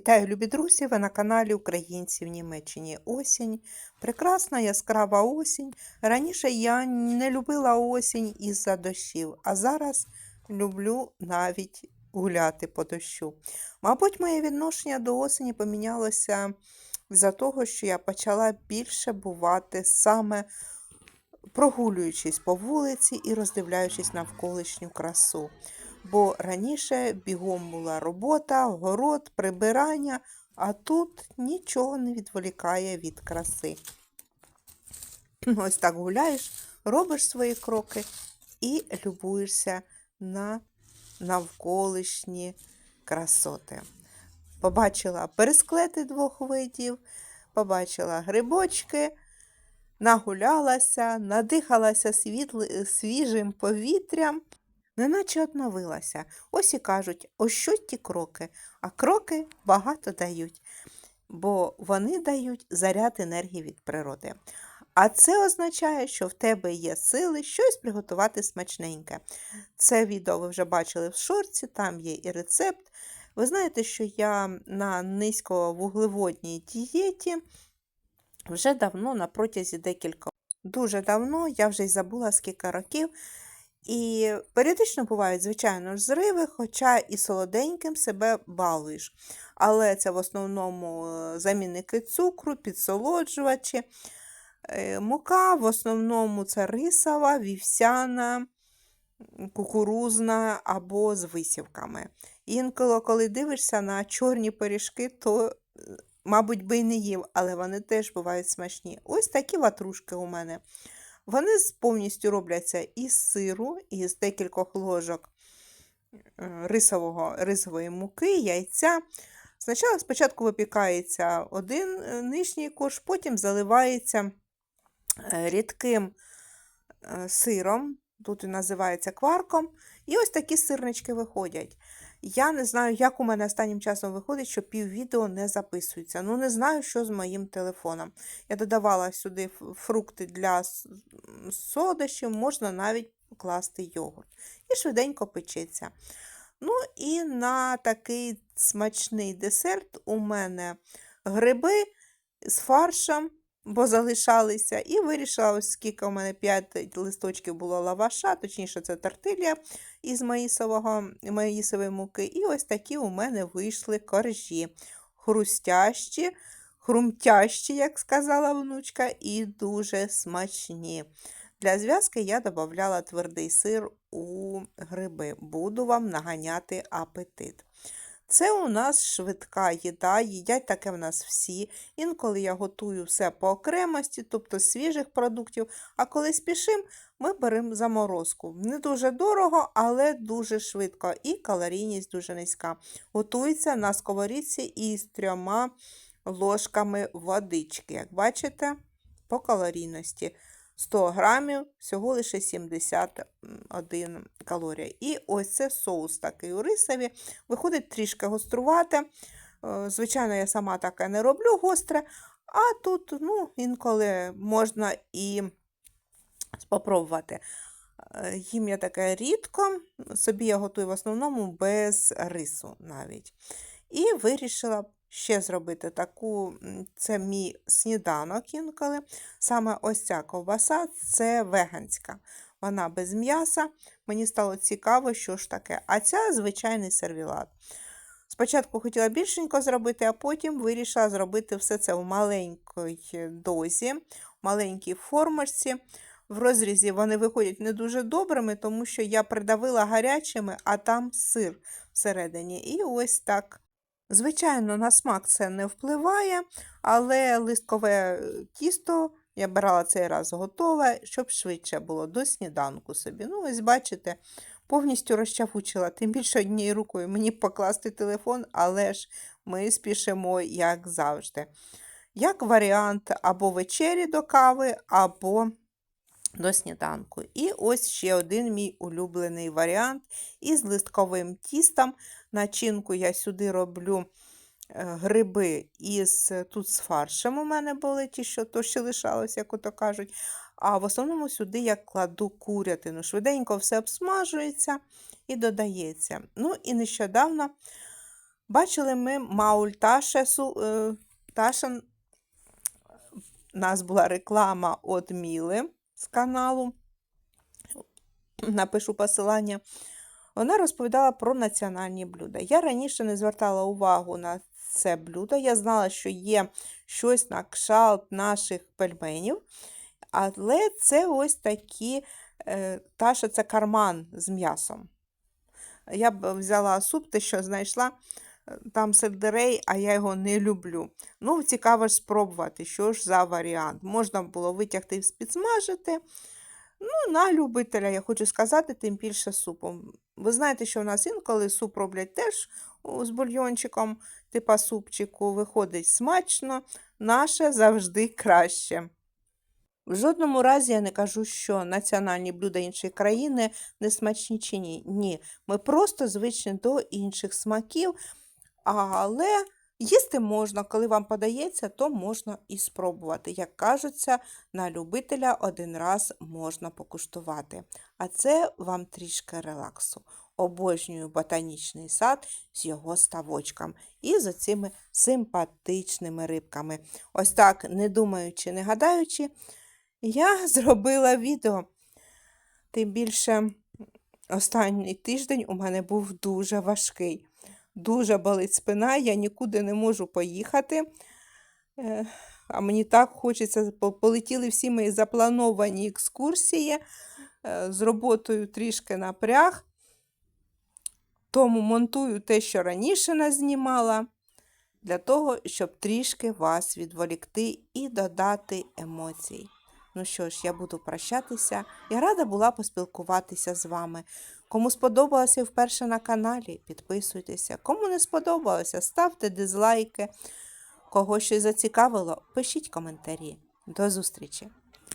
Вітаю, любі друзі! Ви на каналі Українці в Німеччині. Осінь. Прекрасна яскрава осінь. Раніше я не любила осінь із-за дощів, а зараз люблю навіть гуляти по дощу. Мабуть, моє відношення до осені помінялося за того, що я почала більше бувати саме прогулюючись по вулиці і роздивляючись навколишню красу. Бо раніше бігом була робота, город, прибирання, а тут нічого не відволікає від краси. Ось так гуляєш, робиш свої кроки і любуєшся на навколишні красоти. Побачила пересклети двох видів, побачила грибочки, нагулялася, надихалася свіжим повітрям, неначе одновилася. Ось і кажуть, ось що ті кроки, а кроки багато дають, бо вони дають заряд енергії від природи. А це означає, що в тебе є сили щось приготувати смачненьке. Це відео ви вже бачили в шорці, там є і рецепт. Ви знаєте, що я на низьковуглеводній дієті вже давно, на протязі декілька дуже давно, я вже й забула скільки років. І періодично бувають, звичайно ж, зриви, хоча і солоденьким себе балуєш. Але це в основному е, замінники цукру, підсолоджувачі. Е, Мука в основному це рисова, вівсяна, кукурузна або з висівками. Інколи, коли дивишся на чорні пиріжки, то, е, мабуть, би й не їв, але вони теж бувають смачні. Ось такі ватрушки у мене. Вони повністю робляться із сиру, із декількох ложок е, рисового, рисової муки, яйця. Спочатку, спочатку випікається один е, нижній корж, потім заливається е, рідким сиром, тут він називається кварком, і ось такі сирнички виходять. Я не знаю, як у мене останнім часом виходить, що піввідео не записується. Ну, не знаю, що з моїм телефоном. Я додавала сюди фрукти для с- м, солодощів, можна навіть покласти йогурт. І швиденько печеться. Ну і на такий смачний десерт у мене гриби з фаршем, бо залишалися, і вирішила, ось скільки у мене 5 листочків було лаваша, точніше, це тортилля із маїсового, маїсової муки. І ось такі у мене вийшли коржі. Хрустящі, хрумтящі, як сказала внучка, і дуже смачні. Для зв'язки я додавала твердий сир у гриби. Буду вам наганяти апетит. Це у нас швидка їда, їдять таке в нас всі. Інколи я готую все по окремості, тобто свіжих продуктів, а коли спішимо, ми беремо заморозку. Не дуже дорого, але дуже швидко і калорійність дуже низька. Готується на сковорідці із трьома ложками водички. Як бачите, по калорійності. 100 грамів, всього лише 71 калорія. І ось це соус такий у рисові. Виходить трішки гострувати. Е, Звичайно, я сама таке не роблю гостре, а тут ну, інколи можна і спробувати. Е, Їм я таке рідко, собі я готую в основному без рису навіть. І вирішила ще зробити таку, це мій сніданок інколи. Саме ось ця ковбаса це веганська. Вона без м'яса. Мені стало цікаво, що ж таке. А ця звичайний сервілат. Спочатку хотіла більшенько зробити, а потім вирішила зробити все це в маленькій дозі, в маленькій формочці. В розрізі вони виходять не дуже добрими, тому що я придавила гарячими, а там сир всередині. І ось так. Звичайно, на смак це не впливає, але листкове е, тісто я брала цей раз готове, щоб швидше було до сніданку собі. Ну, ось бачите, повністю розчавучила, тим більше однією рукою мені покласти телефон, але ж ми спішимо, як завжди. Як варіант або вечері до кави, або до сніданку. І ось ще один мій улюблений варіант із листковим тістом. Начинку я сюди роблю е, гриби із тут з фаршем у мене були ті, що то ще лишалось, як ото кажуть. А в основному сюди я кладу курятину. Швиденько все обсмажується і додається. Ну і нещодавно Бачили ми Мауль Таше, су- е, У нас була реклама від Міли з каналу. Напишу посилання. Вона розповідала про національні блюда. Я раніше не звертала увагу на це блюдо. Я знала, що є щось на кшалт наших пельменів, але це ось такі е, таша це карман з м'ясом. Я б взяла суп, те, що знайшла там сельдерей, а я його не люблю. Ну, цікаво спробувати, що ж за варіант. Можна було витягти і підсмажити. Ну, на любителя, я хочу сказати, тим більше супом. Ви знаєте, що в нас інколи суп роблять теж з бульйончиком, типа супчику, виходить смачно, наше завжди краще. В жодному разі я не кажу, що національні блюда іншої країни не смачні чи ні. Ні, ми просто звичні до інших смаків, але їсти можна, коли вам подається, то можна і спробувати. Як кажуться, на любителя один раз можна покуштувати. А це вам трішки релаксу. Обожнюю ботанічний сад з його ставочком і з цими симпатичними рибками. Ось так, не думаючи, не гадаючи, я зробила відео. Тим більше останній тиждень у мене був дуже важкий. Дуже болить спина, я нікуди не можу поїхати. Е, А мені так хочеться, полетіли всі мої заплановані екскурсії. Е, З роботою трішки напряг. Тому монтую те, що раніше назнімала, для того, щоб трішки вас відволікти і додати емоцій. Ну що ж, я буду прощатися. Я рада була поспілкуватися з вами. Кому сподобалося вперше на каналі, підписуйтеся. Кому не сподобалося, ставте дизлайки. Кого щось зацікавило, пишіть коментарі. До зустрічі!